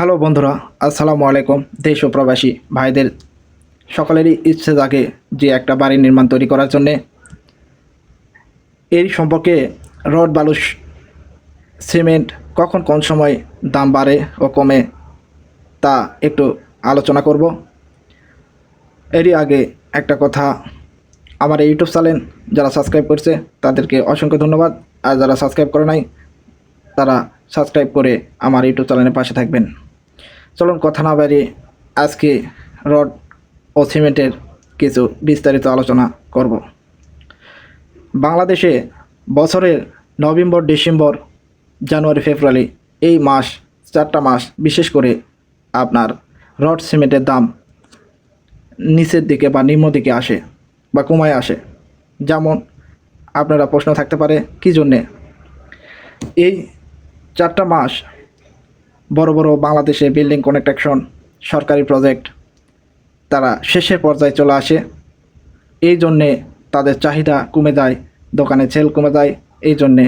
Hello বন্ধুরা, আসসালামু আলাইকুম দেশ ও প্রবাসী ভাইদের সকলেরই ইচ্ছে থাকে যে একটা বাড়ি নির্মাণ তৈরি করার জন্যে। এই সম্পর্কে রড বালুস সিমেন্ট কখন কোন সময় দাম বাড়ে ও কমে তা একটু আলোচনা করব। এরই আগে একটা কথা, আমার ইউটিউব চ্যানেল যারা সাবস্ক্রাইব করছে তাদেরকে অসংখ্য ধন্যবাদ, আর যারা সাবস্ক্রাইব করে নাই তারা সাবস্ক্রাইব করে আমার ইউটিউব চ্যানেলের পাশে থাকবেন। চলুন কথা না বাড়িয়ে আজকে রড ও সিমেন্টের কিছু বিস্তারিত আলোচনা করব। বাংলাদেশে বছরের নভেম্বর, ডিসেম্বর, জানুয়ারি, ফেব্রুয়ারি এই মাস, চারটা মাস বিশেষ করে আপনার রড সিমেন্টের দাম নিচের দিকে বা নিম্ন দিকে আসে বা কমায় আসে। যেমন আপনারা প্রশ্ন থাকতে পারে, কী জন্যে? এই চারটা মাস বড় বড় বাংলাদেশে বিল্ডিং কনেকট্রাকশন সরকারি প্রজেক্ট তারা শেষের পর্যায়ে চলে আসে। এই জন্যে তাদের চাহিদা কমে যায়, দোকানে সেল কমে যায়, এই জন্যে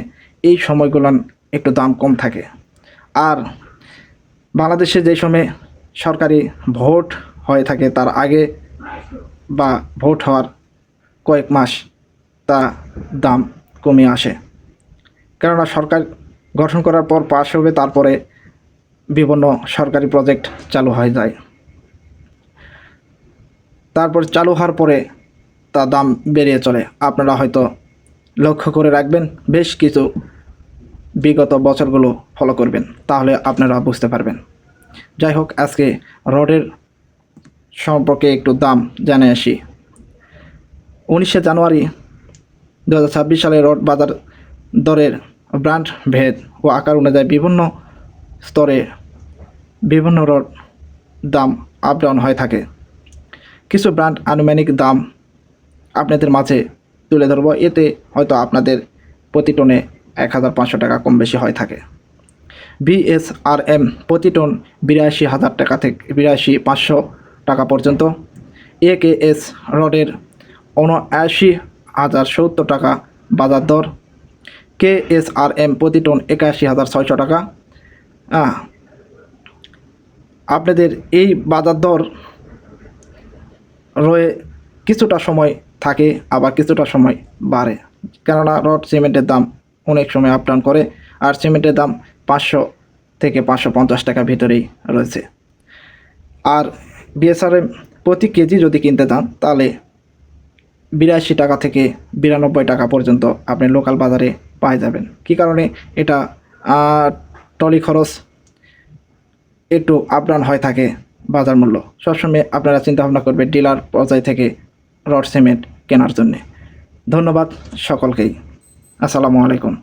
এই সময়গুলো একটু দাম কম থাকে। আর বাংলাদেশে যে সময় সরকারি ভোট হয়ে থাকে, তার আগে বা ভোট হওয়ার কয়েক মাস তা দাম কমে আসে। কেননা সরকার গঠন করার পর পাশ হবে, তারপরে বিভিন্ন সরকারি প্রজেক্ট চালু হয়ে যায়। তারপর চালু হওয়ার পরে তা দাম বেড়ে চলে। আপনারা হয়তো লক্ষ্য করে রাখবেন, বেশ কিছু বিগত বছরগুলো ফলো করবেন, তাহলে আপনারা বুঝতে পারবেন। যাই হোক, আজকে রডের সম্পর্কে একটু দাম জানে আসি। উনিশে জানুয়ারি দু সালে রড বাজার দরের ব্র্যান্ড ভেদ ও আকার অনুযায়ী বিভিন্ন স্তরে বিভিন্ন দাম আপ ডাউন হয়ে থাকে। কিছু ব্র্যান্ড আনুমানিক দাম আপনাদের মাঝে তুলে ধরবো। এতে হয়তো আপনাদের প্রতি টনে এক হাজার পাঁচশো টাকা কম বেশি হয়ে থাকে। বিএসআরএম প্রতি টন বিরাশি হাজার টাকা থেকে বিরাশি পাঁচশো টাকা পর্যন্ত। এ কে এস রডের উনআশি হাজার সত্তর টাকা বাজার দর। কে এস আর এম প্রতি টন একাশি হাজার ছয়শো টাকা। আপনাদের এই বাজার দর রয়ে কিছুটা সময় থাকে, আবার কিছুটা সময় বাড়ে। কেননা রড সিমেন্টের দাম অনেক সময় আপ ডাউন করে, আর সিমেন্টের দাম পাঁচশো থেকে পাঁচশো পঞ্চাশ টাকার ভিতরেই রয়েছে। আর বিএসআরএম প্রতি কেজি যদি কিনতে চান তাহলে বিরাশি টাকা থেকে বিরানব্বই টাকা পর্যন্ত আপনি লোকাল বাজারে পাই যাবেন। কী কারণে? এটা টলি খরচ একটু আপডাউন হয়ে থাকে বাজার মূল্য। সবসময় আপনারা চিন্তা ভাবনা করবেন ডিলার পর্যায় থেকে রড সিমেন্ট কেনার জন্যে। ধন্যবাদ সকলকেই। আসসালামু আলাইকুম।